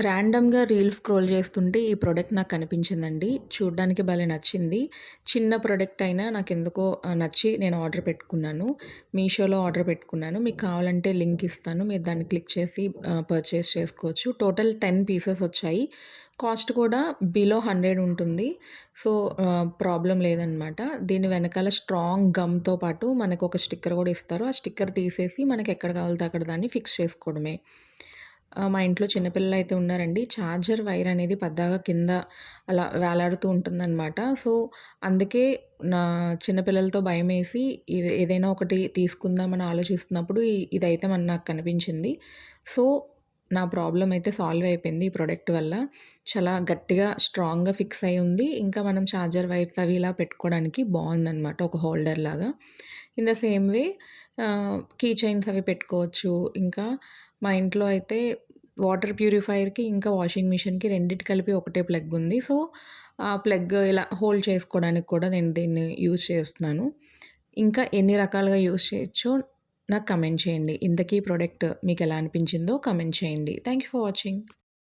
ర్యాండమ్‌గా reels scroll చేస్తుంటే ఈ ప్రోడక్ట్ నాకు కనిపించిందండి. చూడడానికి భలే నచ్చింది. చిన్న ప్రోడక్ట్ అయినా నాకు ఎందుకో నచ్చి నేను ఆర్డర్ పెట్టుకున్నాను. మీషోలో ఆర్డర్ పెట్టుకున్నాను. మీకు కావాలంటే లింక్ ఇస్తాను. మీరు దాన్ని క్లిక్ చేసి పర్చేస్ చేసుకోవచ్చు. టోటల్ 10 పీసెస్ వచ్చాయి. కాస్ట్ కూడా బిలో 100 ఉంటుంది. సో, ప్రాబ్లం లేదనమాట. దీని వెనకాల స్ట్రాంగ్ గమ్‌తో పాటు మనకు ఒక స్టిక్కర్ కూడా ఇస్తారు. ఆ స్టిక్కర్ తీసేసి మనకి ఎక్కడ కావాలితే అక్కడ దాన్ని ఫిక్స్ చేసుకోవడమే. మా ఇంట్లో చిన్నపిల్లలు అయితే ఉన్నారండి. ఛార్జర్ వైర్ అనేది పెద్దగా కింద అలా వేలాడుతూ ఉంటుందన్నమాట సో, అందుకే నా చిన్నపిల్లలతో భయం వేసి ఏదైనా ఒకటి తీసుకుందామని ఆలోచిస్తున్నప్పుడు ఇదైతే మన నాకు కనిపించింది. సో, నా ప్రాబ్లం అయితే సాల్వ్ అయిపోయింది ఈ ప్రోడక్ట్ వల్ల. చాలా గట్టిగా స్ట్రాంగ్‌గా ఫిక్స్ అయ్యి ఉంది. ఇంకా మనం చార్జర్ వైర్స్ అవి ఇలా పెట్టుకోవడానికి బాగుందన్నమాట ఒక హోల్డర్ లాగా. In the same way key chains అవి పెట్టుకోవచ్చు. ఇంకా మా ఇంట్లో అయితే వాటర్ ప్యూరిఫైయర్‌కి, ఇంకా వాషింగ్ మిషన్‌కి రెండిటి కలిపి ఒకటే ప్లగ్ ఉంది. సో, ఆ ప్లగ్ ఇలా హోల్డ్ చేసుకోవడానికి కూడా నేను దీన్ని యూజ్ చేస్తున్నాను. ఇంకా ఎన్ని రకాలుగా యూజ్ చేయొచ్చో నాకు కమెంట్ చేయండి. ఇంతకీ ప్రోడక్ట్ మీకు ఎలా అనిపించిందో కమెంట్ చేయండి. Thank you for watching.